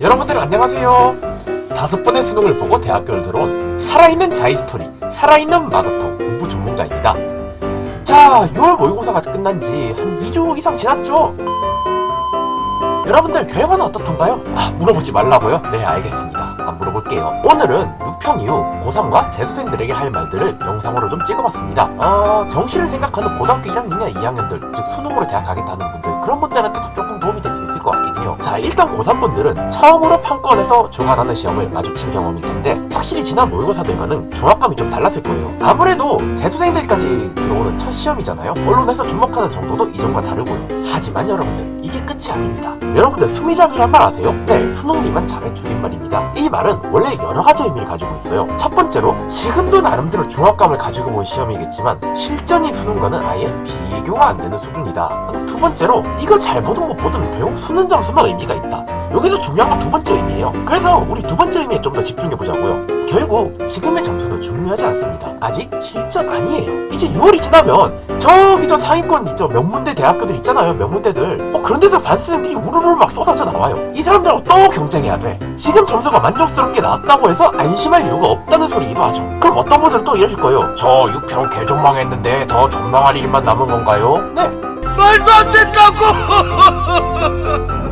여러분들 안녕하세요. 다섯 번의 수능을 보고 대학교를 들어온 살아있는 자이스토리, 살아있는 마더통 공부 전문가입니다. 자, 6월 모의고사가 끝난 지 한 2주 이상 지났죠? 여러분들 결과는 어떻던가요? 아, 물어보지 말라고요? 네, 알겠습니다. 안 물어볼게요. 오늘은 6평 이후 고3과 재수생들에게 할 말들을 영상으로 좀 찍어봤습니다. 어, 정시를 생각하는 고등학교 1학년이나 2학년들, 즉 수능으로 대학 가겠다는 분들, 그런 분들한테도 조금 도움이 자, 일단 고3분들은 처음으로 평가원에서 주관하는 시험을 마주친 경험일 텐데, 확실히 지난 모의고사들과는 중압감이 좀 달랐을 거예요. 아무래도 재수생들까지 들어오는 첫 시험이잖아요. 언론에서 주목하는 정도도 이전과 다르고요. 하지만 여러분들, 이게 끝이 아닙니다. 여러분들 수미장이란 말 아세요? 네, 수능리만 잘해 줄임말입니다. 이 말은 원래 여러 가지 의미를 가지고 있어요. 첫 번째로 지금도 나름대로 중압감을 가지고 본 시험이겠지만 실전이 수능과는 아예 비교가 안 되는 수준이다. 두 번째로 이거 잘 보든 못 보든 결국 수능 점수만 의미가 있다. 여기서 중요한 건 두 번째 의미예요. 그래서 우리 두 번째 의미에 좀 더 집중해 보자고요. 결국 지금의 점수는 중요하지 않습니다. 아직 실전 아니에요. 이제 6월이 지나면 저기 저 상위권 있죠 명문대 대학교들 있잖아요 명문대들 어, 그런 데서 반수생들이 우르르 막 쏟아져 나와요 이 사람들하고 또 경쟁해야 돼 지금 점수가 만족스럽게 나왔다고 해서 안심할 이유가 없다는 소리기도 하죠 그럼 어떤 분들은 또 이러실 거예요 저 6평 개존망했는데 더 존망할 일만 남은 건가요? 네 말도 안 된다고!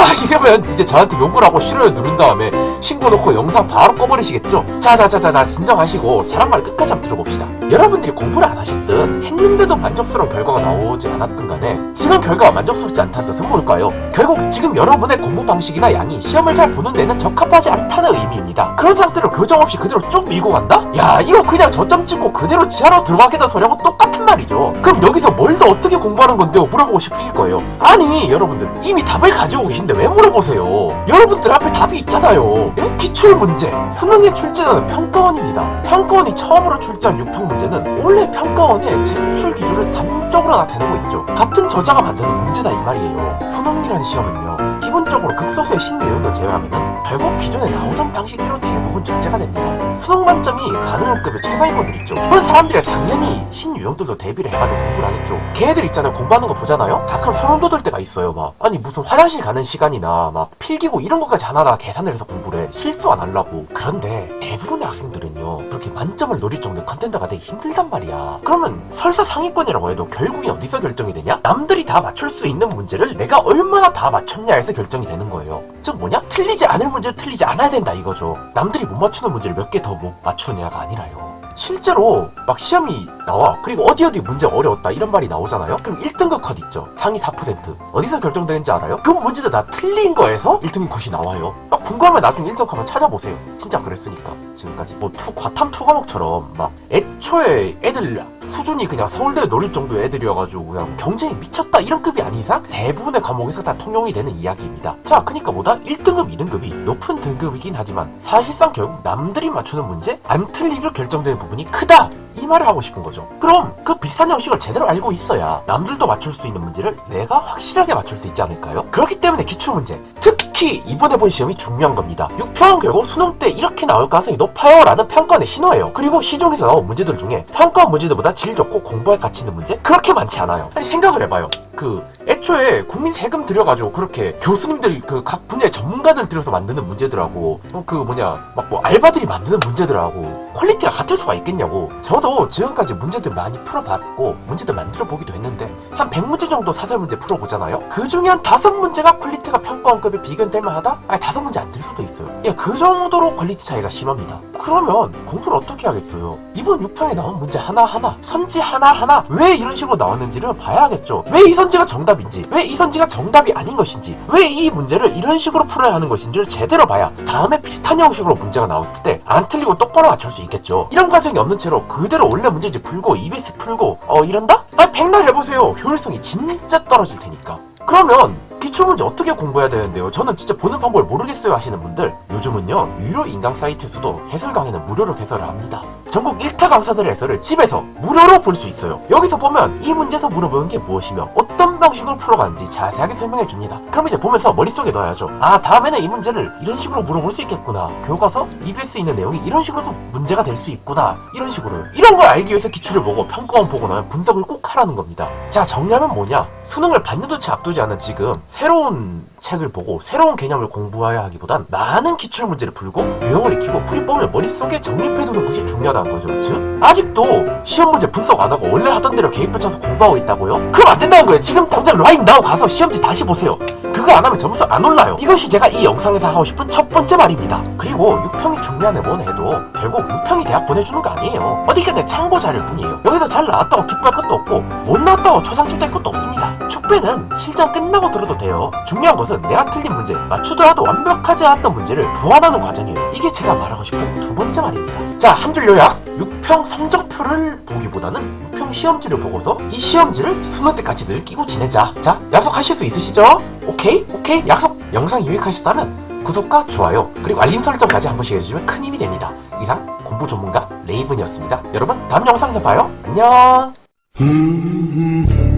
자 이러면 이제 저한테 욕을 하고 싫어요 누른 다음에 신고 놓고 영상 바로 꺼버리시겠죠? 자자자자자 진정하시고 사람 말 끝까지 한번 들어봅시다 여러분들이 공부를 안 하셨든 했는데도 만족스러운 결과가 나오지 않았든 간에 지금 결과가 만족스럽지 않다는 뜻은 뭘까요? 결국 지금 여러분의 공부 방식이나 양이 시험을 잘 보는 데는 적합하지 않다는 의미입니다 그런 상태로 교정 없이 그대로 쭉 밀고 간다? 야 이거 그냥 저점 찍고 그대로 지하로 들어가겠다 소리하고 똑같은 말이죠 그럼 여기서 뭘 더 어떻게 공부하는 건데요? 물어보고 싶으실 거예요 아니 여러분들 이미 답을 가지고 계신데 왜 물어보세요? 여러분들 앞에 답이 있잖아요. 예? 기출 문제. 수능에 출제하는 평가원입니다. 평가원이 처음으로 출제한 6평 문제는 원래 평가원의 제출 기준을 단적으로 나타내고 있죠. 같은 저자가 만드는 문제다 이 말이에요. 수능이라는 시험은요. 기본적으로 극소수의 신유형을 제외하면 결국 기존에 나오던 방식대로 대부분 출제가 됩니다. 수능 만점이 가능한급의 최상위권들 있죠. 그런 사람들이 당연히 신유형들도 대비를 해가지고 공부를 하겠죠. 걔네들 있잖아요. 공부하는 거 보잖아요. 가끔 소름 돋을 때가 있어요. 막 아니 무슨 화장실 가는 시간이나 막 필기고 이런 것까지 하나다 계산을 해서 공부를 해. 실수 안 하려고. 그런데 대부분의 학생들은요. 그렇게 만점을 노릴 정도의 컨텐츠가 되게 힘들단 말이야. 그러면 설사 상위권이라고 해도 결국엔 어디서 결정이 되냐? 남들이 다 맞출 수 있는 문제를 내가 얼마나 다 맞췄냐에서 결정이 되는 거예요. 즉 뭐냐? 틀리지 않을 문제를 틀리지 않아야 된다 이거죠. 남들이 못 맞추는 문제를 몇 개 더 못 맞추느냐가 아니라요. 실제로 막 시험이 나와. 그리고 어디 어디 문제 어려웠다 이런 말이 나오잖아요. 그럼 1등급 컷 있죠. 상위 4% 어디서 결정되는지 알아요? 그 문제도 다 틀린 거에서 1등급 컷이 나와요. 막 궁금하면 나중에 1등급 한번 찾아보세요. 진짜 그랬으니까. 지금까지 뭐 투, 과탐 투 과목처럼 막 애초에 애들 수준이 그냥 서울대 노릴 정도의 애들이어가지고 그냥 경쟁이 미쳤다 이런 급이 아닌 이상 대부분의 과목에서 다 통용이 되는 이야기입니다. 자 그니까 뭐다? 1등급 2등급이 높은 등급이긴 하지만 사실상 결국 남들이 맞추는 문제? 안 틀리기로 결정되는 부분이 크다 이 말을 하고 싶은 거죠. 그럼 그 비슷한 형식을 제대로 알고 있어야 남들도 맞출 수 있는 문제를 내가 확실하게 맞출 수 있지 않을까요? 그렇기 때문에 기출 문제, 특히 이번에 본 시험이 중요한 겁니다. 6평은 결국 수능 때 이렇게 나올 가능성이 높아요 라는 평가원의 신호예요. 그리고 시중에서 나온 문제들 중에 평가원 문제들보다 질 좋고 공부할 가치 있는 문제 그렇게 많지 않아요. 아니 생각을 해봐요. 그 애초에 국민 세금 들여가지고 그렇게 교수님들 그 각 분야의 전문가들 들여서 만드는 문제들하고 어, 그 뭐냐 막 뭐 알바들이 만드는 문제들하고 퀄리티가 같을 수가 있겠냐고 저도 지금까지 문제들 많이 풀어봤고 문제들 만들어 보기도 했는데 한 100문제 정도 사설 문제 풀어보잖아요. 그 중에 한 다섯 문제가 퀄리티가 평가원급에 비견될 만하다? 아니 다섯 문제 안 될 수도 있어요. 야, 그 정도로 퀄리티 차이가 심합니다. 그러면 공부를 어떻게 하겠어요? 이번 6평에 나온 문제 하나하나 선지 하나하나 왜 이런 식으로 나왔는지를 봐야겠죠. 왜 이 선지가 정답인지 왜 이 선지가 정답이 아닌 것인지 왜 이 문제를 이런 식으로 풀어야 하는 것인지를 제대로 봐야 다음에 비슷한 형식으로 문제가 나왔을 때 안 틀리고 똑바로 맞출 수 있겠죠. 이런 과정이 없는 채로 그 대로 원래 문제지 풀고 EBS 풀고 어 이런다? 아 백날 해보세요 효율성이 진짜 떨어질 테니까 그러면 기출문제 어떻게 공부해야 되는데요? 저는 진짜 보는 방법을 모르겠어요 하시는 분들 요즘은요 유료 인강 사이트에서도 해설 강의는 무료로 해설을 합니다. 전국 1타 강사들의 해설을 집에서 무료로 볼 수 있어요. 여기서 보면 이 문제에서 물어보는 게 무엇이며 어떤 방식으로 풀어가는지 자세하게 설명해 줍니다. 그럼 이제 보면서 머릿속에 넣어야죠. 아 다음에는 이 문제를 이런 식으로 물어볼 수 있겠구나. 교과서 EBS 있는 내용이 이런 식으로도 문제가 될 수 있구나. 이런 식으로 이런 걸 알기 위해서 기출을 보고 평가원 보고 나면 분석을 꼭 하라는 겁니다. 자 정리하면 뭐냐 수능을 반년도 채 앞두지 않은 지금 새로운 책을 보고 새로운 개념을 공부해야 하기보단 많은 기출 문제를 풀고 유형을 익히고 풀이법을 머릿속에 정립해두는 것이 중요하다는 거죠. 즉 아직도 시험 문제 분석 안 하고 원래 하던 대로 개입 붙여서 공부하고 있다고요? 그럼 안 된다는 거예요. 지금 당장 라인 나우 가서 시험지 다시 보세요. 그거 안 하면 점수 안 올라요. 이것이 제가 이 영상에서 하고 싶은 첫 번째 말입니다. 그리고 6평이 중요하네 뭐네 해도 결국 6평이 대학 보내주는 거 아니에요. 어디가 내 참고 자료일 뿐이에요. 여기서 잘 나왔다고 기뻐할 것도 없고 못 나왔다고 초상집 될 것도 없습니다. 축배는 실전 끝나고 들어도 돼요. 중요한 것은 내가 틀린 문제 맞추더라도 완벽하지 않았던 문제를 보완하는 과정이에요. 이게 제가 말하고 싶은 두 번째 말입니다. 자, 한 줄 요약. 6평 성적표를 보기보다는 6평 시험지를 보고서 이 시험지를 수능 때까지 늘 끼고 지내자. 자, 약속하실 수 있으시죠? 오케이? 오케이? 약속! 영상 유익하셨다면 구독과 좋아요 그리고 알림 설정까지 한 번씩 해주시면 큰 힘이 됩니다. 이상 공부 전문가 레이븐이었습니다. 여러분 다음 영상에서 봐요. 안녕. Mm-hmm.